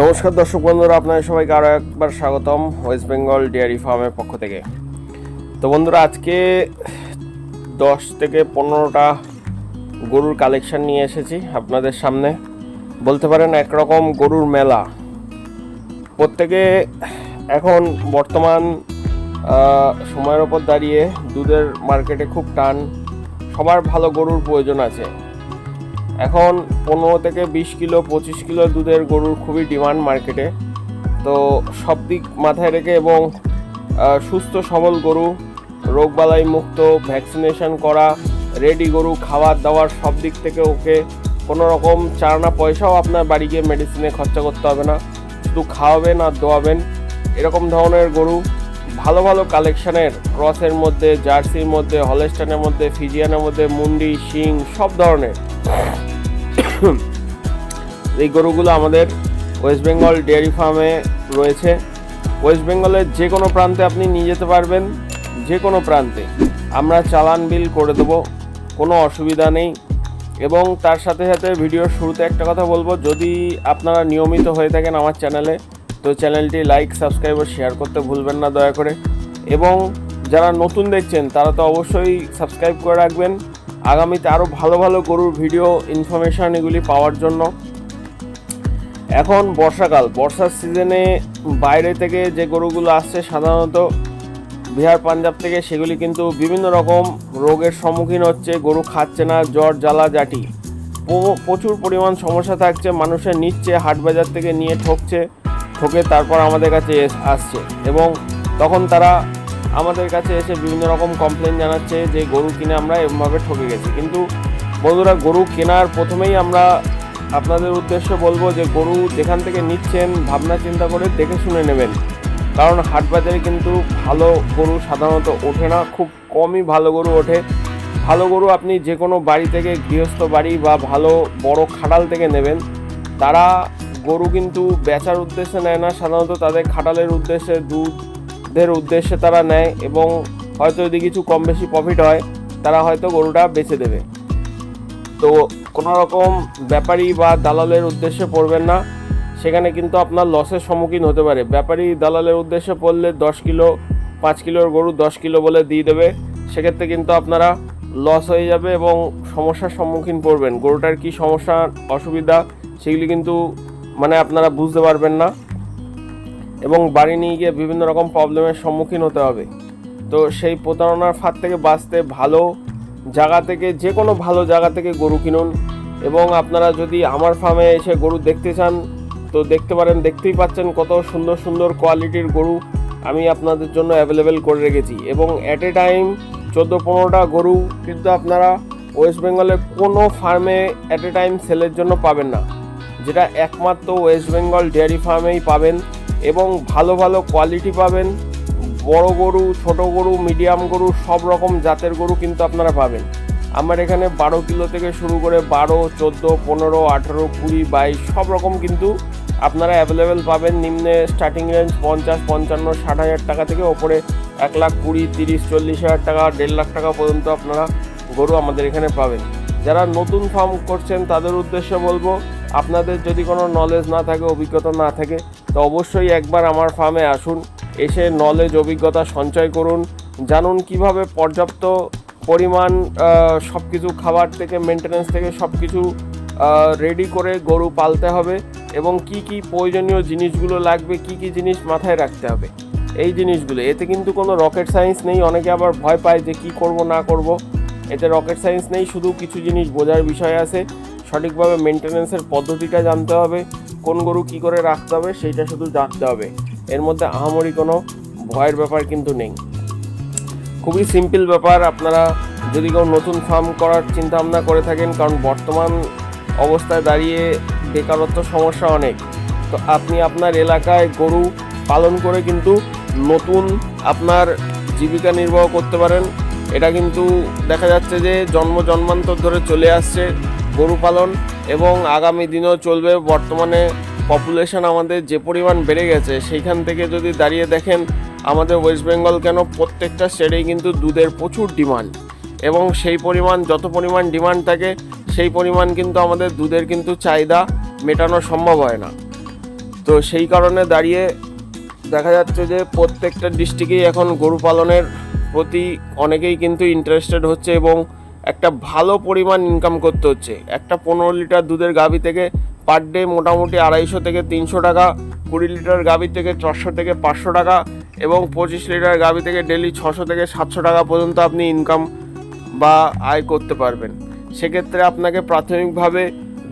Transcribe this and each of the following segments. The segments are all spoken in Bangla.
নমস্কার দর্শক বন্ধুরা, আপনাদের সবাইকে আরও একবার স্বাগতম ওয়েস্ট বেঙ্গল ডেয়ারি ফার্মের পক্ষ থেকে। তো বন্ধুরা, আজকে দশ থেকে পনেরোটা গরুর কালেকশান নিয়ে এসেছি আপনাদের সামনে। বলতে পারেন একরকম গরুর মেলা। প্রত্যেকে এখন বর্তমান সময়ের ওপর দাঁড়িয়ে দুধের মার্কেটে খুব টান। সবার ভালো গরুর প্রয়োজন আছে। এখন পনেরো থেকে বিশ কিলো, পঁচিশ কিলো দুধের গরুর খুবই ডিমান্ড মার্কেটে তো সব দিক মাথায় রেখে এবং সুস্থ, সবল গরু, রোগবালাই মুক্ত ভ্যাকসিনেশন করা রেডি গরু, খাবার দাওয়ার সব দিক থেকে ওকে কোনো রকম চারানা পয়সাও আপনার বাড়ি গিয়ে মেডিসিনে খরচা করতে হবে না। শুধু খাওয়াবেন আর দোয়াবেন। এরকম ধরনের গরু ভালো ভালো কালেকশানের ক্রসের মধ্যে, জার্সির মধ্যে হলেস্টানের মধ্যে ফিজিয়ানের মধ্যে, মুন্ডি, শিং, সব ধরনের। এই গরুগুলো আমাদের ওয়েস্ট বেঙ্গল ডেয়ারি ফার্মে রয়েছে। ওয়েস্ট বেঙ্গলের যে কোনো প্রান্তে আপনি নিয়ে যেতে পারবেন, যে কোনো প্রান্তে। আমরা চালান বিল করে দেবো, কোনো অসুবিধা নেই। এবং তার সাথে সাথে ভিডিওর শুরুতে একটা কথা বলব, যদি আপনারা নিয়মিত হয়ে থাকেন আমার চ্যানেলে, তো চ্যানেলটি লাইক সাবস্ক্রাইব ও শেয়ার করতে ভুলবেন না দয়া করে। এবং যারা নতুন দেখছেন, তারা তো অবশ্যই সাবস্ক্রাইব করে রাখবেন। আগামীতে আরও ভালো ভালো গরুর ভিডিও ইনফরমেশান এগুলি পাওয়ার জন্য। এখন বর্ষাকাল, বর্ষার সিজনে বাইরে থেকে যে গরুগুলো আসছে, সাধারণত বিহার, পাঞ্জাব থেকে সেগুলি কিন্তু বিভিন্ন রকম রোগের সম্মুখীন হচ্ছে, গরু খাচ্ছে না, জ্বর, জ্বালা, জাটি। প্রচুর পরিমাণ সমস্যা থাকছে, মানুষের নিচ্ছে, হাট বাজার থেকে নিয়ে ঠকছে, ঠকে তারপর আমাদের কাছে আসছে। এবং তখন তারা আমাদের কাছে এসে বিভিন্ন রকম কমপ্লেন জানাচ্ছে যে গরু কিনে আমরা এরমভাবে ঠকে গেছি। কিন্তু বন্ধুরা, গরু কেনার প্রথমেই আমরা আপনাদের উদ্দেশ্যে বলব যে গরু যেখান থেকে নিচ্ছেন, ভাবনা চিন্তা করে দেখে শুনে নেবেন। কারণ হাট বাজারে কিন্তু ভালো গরু সাধারণত ওঠে না, খুব কমই ভালো গরু ওঠে। ভালো গরু আপনি যে কোনো বাড়ি থেকে, গৃহস্থ বাড়ি বা ভালো বড় খাটাল থেকে নেবেন। তারা গরু কিন্তু বেচার উদ্দেশ্যে নেয় না, সাধারণত তাদের খাটালের উদ্দেশ্যে দুধের উদ্দেশ্যে তারা নেয় এবং হয়তো যদি কিছু কম বেশি প্রফিট হয়, তারা হয়তো গরুটা বেচে দেবে। তো কোনো রকম ব্যাপারী বা দালালের উদ্দেশ্যে পড়বেন না। সেখানে কিন্তু আপনার লসের সম্মুখীন হতে পারে। ব্যাপারী দালালের উদ্দেশ্যে পড়লে দশ কিলো, পাঁচ কিলোর গরু দশ কিলো বলে দিয়ে দেবে। সেক্ষেত্রে কিন্তু আপনারা লস হয়ে যাবে এবং সমস্যার সম্মুখীন পড়বেন। গরুটার কি সমস্যা, অসুবিধা, সেগুলি কিন্তু মানে আপনারা বুঝতে পারবেন না। এবং বাড়ি নিয়ে গিয়ে বিভিন্ন রকম প্রবলেমের সম্মুখীন হতে হবে। তো সেই প্রতারণার ফাঁদ থেকে বাঁচতে ভালো জায়গা থেকে, যে কোনো ভালো জায়গা থেকে গরু কিনুন। এবং আপনারা যদি আমার ফার্মে এসে গরু দেখতে চান, তো দেখতে পারেন, দেখতেই পাচ্ছেন কত সুন্দর সুন্দর কোয়ালিটির গরু আমি আপনাদের জন্য অ্যাভেলেবেল করে রেখেছি। এবং অ্যাট এ টাইম চোদ্দ পনেরোটা গরু কিন্তু আপনারা ওয়েস্ট বেঙ্গলের কোনো ফার্মে অ্যাট এ টাইম সেলের জন্য পাবেন না। যেটা একমাত্র ওয়েস্ট বেঙ্গল ডেয়ারি ফার্মেই পাবেন। এবং ভালো ভালো কোয়ালিটি পাবেন। বড় গরু, ছোট গরু মিডিয়াম গরু, সব রকম জাতের গরু কিন্তু আপনারা পাবেন। আমার এখানে বারো কিলো থেকে শুরু করে বারো, চোদ্দ, পনেরো, আঠেরো, কুড়ি, বাইশ, সব রকম কিন্তু আপনারা অ্যাভেলেবেল পাবেন। নিম্নে স্টার্টিং রেঞ্জ পঞ্চাশ, পঞ্চান্ন, ষাট হাজার টাকা থেকে ওপরে এক লাখ কুড়ি, তিরিশ, চল্লিশ হাজার টাকা, দেড় লাখ টাকা পর্যন্ত আপনারা গরু আমাদের এখানে পাবেন। যারা নতুন ফার্ম করছেন, তাদের উদ্দেশ্যে বলব, আপনাদের যদি কোনো নলেজ না থাকে, অভিজ্ঞতা না থাকে তো অবশ্যই একবার আমার ফার্মে আসুন, এসে নলেজ অভিজ্ঞতা সঞ্চয় করুন, জানুন কীভাবে পর্যাপ্ত পরিমাণ সব কিছু খাবার থেকে মেনটেনেন্স থেকে সব কিছু রেডি করে গরু পালতে হবে এবং কি কি প্রয়োজনীয় জিনিসগুলো লাগবে, কি কি জিনিস মাথায় রাখতে হবে। এই জিনিসগুলো, এতে কিন্তু কোনো রকেট সায়েন্স নেই, অনেকে আবার ভয় পায় যে কি করব, না করব। এতে রকেট সায়েন্স নেই, শুধু কিছু জিনিস বোঝার বিষয় আছে। সঠিকভাবে মেনটেনেন্সের পদ্ধতিটা জানতে হবে। কোন গরু কি করে রাখতে হবে সেইটা শুধু জানতে হবে। এর মধ্যে আহামরি কোনো ভয়ের ব্যাপার কিন্তু নেই। খুবই সিম্পল ব্যাপার, আপনারা যদি কেউ নতুন ফার্ম করার চিন্তা ভাবনা করে থাকেন, কারণ বর্তমান অবস্থায় দাঁড়িয়ে বেকারত্ব সমস্যা অনেক। তো আপনি আপনার এলাকায় গরু পালন করে কিন্তু নতুন আপনার জীবিকা নির্বাহ করতে পারেন। এটা কিন্তু দেখা যাচ্ছে যে জন্ম জন্মান্তর ধরে চলে আসছে গরু পালন। এবং আগামী দিনেও চলবে। বর্তমানে পপুলেশন আমাদের যে পরিমাণ বেড়ে গেছে, সেইখান থেকে যদি দাঁড়িয়ে দেখেন, আমাদের ওয়েস্ট বেঙ্গল কেন প্রত্যেকটা স্টেটেই কিন্তু দুধের প্রচুর ডিমান্ড এবং সেই পরিমাণ, যত পরিমাণ ডিমান্ড থাকে, সেই পরিমাণ কিন্তু আমাদের দুধের কিন্তু চাহিদা মেটানো সম্ভব হয় না। তো সেই কারণে দাঁড়িয়ে দেখা যাচ্ছে যে, প্রত্যেকটা ডিস্ট্রিক্টেই এখন গরু পালনের প্রতি অনেকেই কিন্তু ইন্টারেস্টেড হচ্ছে এবং একটা ভালো পরিমাণ ইনকাম করতে হচ্ছে। একটা পনেরো লিটার দুধের গাভি থেকে পার ডে মোটামুটি আড়াইশো থেকে তিনশো টাকা, কুড়ি লিটার গাভি থেকে চারশো থেকে পাঁচশো টাকা এবং পঁচিশ লিটার গাভি থেকে ডেলি ছশো থেকে সাতশো টাকা পর্যন্ত আপনি ইনকাম বা আয় করতে পারবেন। সেক্ষেত্রে আপনাকে প্রাথমিকভাবে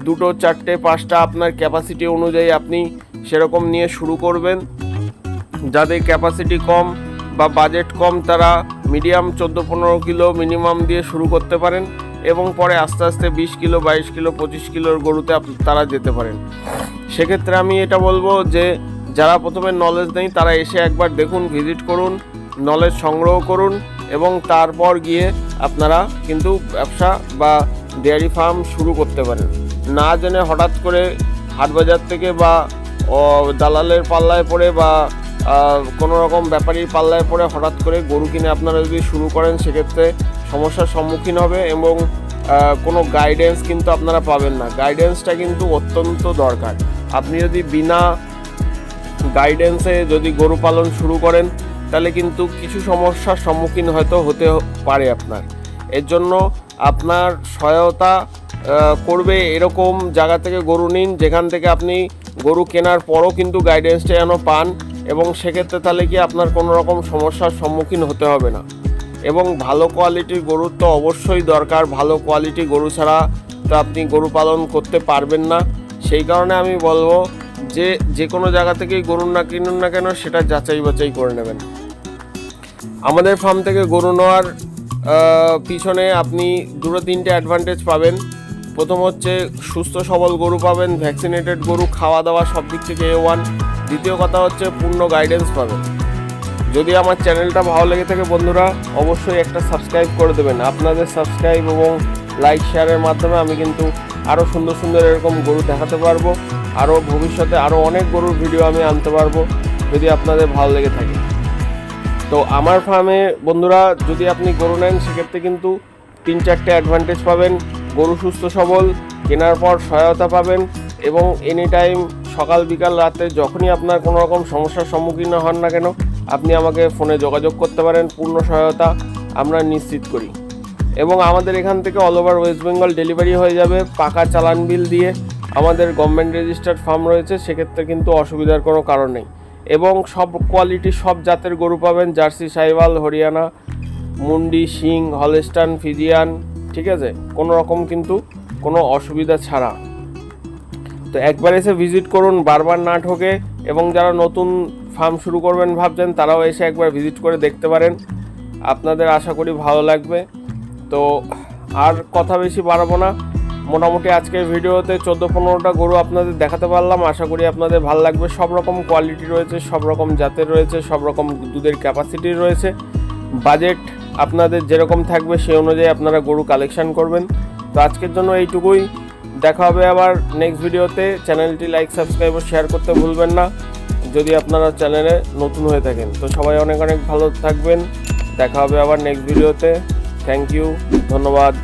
দুটো, চারটে, পাঁচটা আপনার ক্যাপাসিটি অনুযায়ী আপনি সেরকম নিয়ে শুরু করবেন। যাদের ক্যাপাসিটি কম বা বাজেট কম তারা মিডিয়াম চোদ্দ পনেরো কিলো মিনিমাম দিয়ে শুরু করতে পারেন এবং পরে আস্তে আস্তে বিশ কিলো, বাইশ কিলো, পঁচিশ কিলোর গরুতে তারা যেতে পারেন। সেক্ষেত্রে আমি এটা বলব যে, যারা প্রথমে নলেজ নেই, তারা এসে একবার দেখুন ভিজিট করুন নলেজ সংগ্রহ করুন এবং তারপর গিয়ে আপনারা কিন্তু ব্যবসা বা ডেয়ারি ফার্ম শুরু করতে পারেন। না জেনে হঠাৎ করে হাটবাজার থেকে বা দালালের পাল্লায় পড়ে বা কোনো রকম ব্যাপারীর পাল্লায় পড়ে হঠাৎ করে গরু কিনে আপনারা যদি শুরু করেন, সেক্ষেত্রে সমস্যার সম্মুখীন হবে এবং কোনো গাইডেন্স কিন্তু আপনারা পাবেন না। গাইডেন্সটা কিন্তু অত্যন্ত দরকার। আপনি যদি বিনা গাইডেন্সে যদি গরু পালন শুরু করেন, তাহলে কিন্তু কিছু সমস্যার সম্মুখীন হয়তো হতে পারে আপনার। এর জন্য আপনার সহায়তা করবে এরকম জায়গা থেকে গরু নিন, যেখান থেকে আপনি গরু কেনার পরও কিন্তু গাইডেন্সটা যেন পান। এবং সেক্ষেত্রে তাহলে কি আপনার কোনো রকম সমস্যার সম্মুখীন হতে হবে না। এবং ভালো কোয়ালিটির গরুর তো অবশ্যই দরকার, ভালো কোয়ালিটি গরু ছাড়া তো আপনি গরু পালন করতে পারবেন না। সেই কারণে আমি বলব যে যে কোনো জায়গা থেকেই গরু না কিনুন না কেন, সেটা যাচাই বাছাই করে নেবেন। আমাদের ফার্ম থেকে গরু নেওয়ার পিছনে আপনি দুটো তিনটে অ্যাডভান্টেজ পাবেন। প্রথম হচ্ছে সুস্থ সবল গরু পাবেন ভ্যাকসিনেটেড গরু, খাওয়া দাওয়া সব দিক থেকে এ ওয়ান দ্বিতীয় কথা হচ্ছে পূর্ণ গাইডেন্স পাবেন যদি আমার চ্যানেলটা ভালো লেগে থাকে বন্ধুরা, অবশ্যই একটা সাবস্ক্রাইব করে দেবেন। আপনাদের সাবস্ক্রাইব এবং লাইক শেয়ারের মাধ্যমে আমি কিন্তু আরও সুন্দর সুন্দর এরকম গরু দেখাতে পারব। আরও ভবিষ্যতে আরও অনেক গরুর ভিডিও আমি আনতে পারব, যদি আপনাদের ভালো লেগে থাকে। তো আমার ফার্মে বন্ধুরা, যদি আপনি গরু নেন, সেক্ষেত্রে কিন্তু তিন চারটে অ্যাডভান্টেজ পাবেন। গরু সুস্থ সবল, কেনার পর সহায়তা পাবেন এবং এনি টাইম সকাল বিকাল রাতে যখনই আপনার কোনো রকম সমস্যার সম্মুখীন হন না কেন, আপনি আমাকে ফোনে যোগাযোগ করতে পারেন, পূর্ণ সহায়তা আমরা নিশ্চিত করি। এবং আমাদের এখান থেকে all over West Bengal delivery হয়ে যাবে, পাকা চালান বিল দিয়ে আমাদের গভর্নমেন্ট রেজিস্টার্ড ফার্ম রয়েছে, সেক্ষেত্রে কিন্তু অসুবিধার কোনো কারণ নেই। এবং সব কোয়ালিটি সব জাতের গরু পাবেন, জার্সি, সাইওয়াল, হরিয়ানা, মুন্ডি, শিং, হলেস্টান, ফিজিয়ান, ঠিক আছে? কোনো রকম কিন্তু কোনো অসুবিধা ছাড়া। তো একবার এসে ভিজিট করুন, বারবার না ঠকে, এবং যারা নতুন ফার্ম শুরু করবেন ভাবছেন, তারাও এসে একবার ভিজিট করে দেখতে পারেন। আপনাদের আশা করি ভালো লাগবে। তো আর কথা বেশি বাড়াবো না। মোটামুটি আজকের ভিডিওতে চোদ্দ পনেরোটা গরু আপনাদের দেখাতে পারলাম। আশা করি আপনাদের ভালো লাগবে। সব রকম কোয়ালিটি রয়েছে, সব রকম জাতের রয়েছে, সব রকম দুধের ক্যাপাসিটি রয়েছে। বাজেট আপনাদের যেরকম থাকবে, সেই অনুযায়ী আপনারা গরু কালেকশন করবেন। তো আজকের জন্য এইটুকুই। দেখা হবে আবার নেক্সট ভিডিওতে চ্যানেলটি লাইক সাবস্ক্রাইব ও শেয়ার করতে ভুলবেন না। যদি আপনারা চ্যানেলে নতুন হয়ে থাকেন। তো সবাই অনেক অনেক ভালো থাকবেন। দেখা হবে আবার নেক্সট ভিডিওতে থ্যাংক ইউ ধন্যবাদ।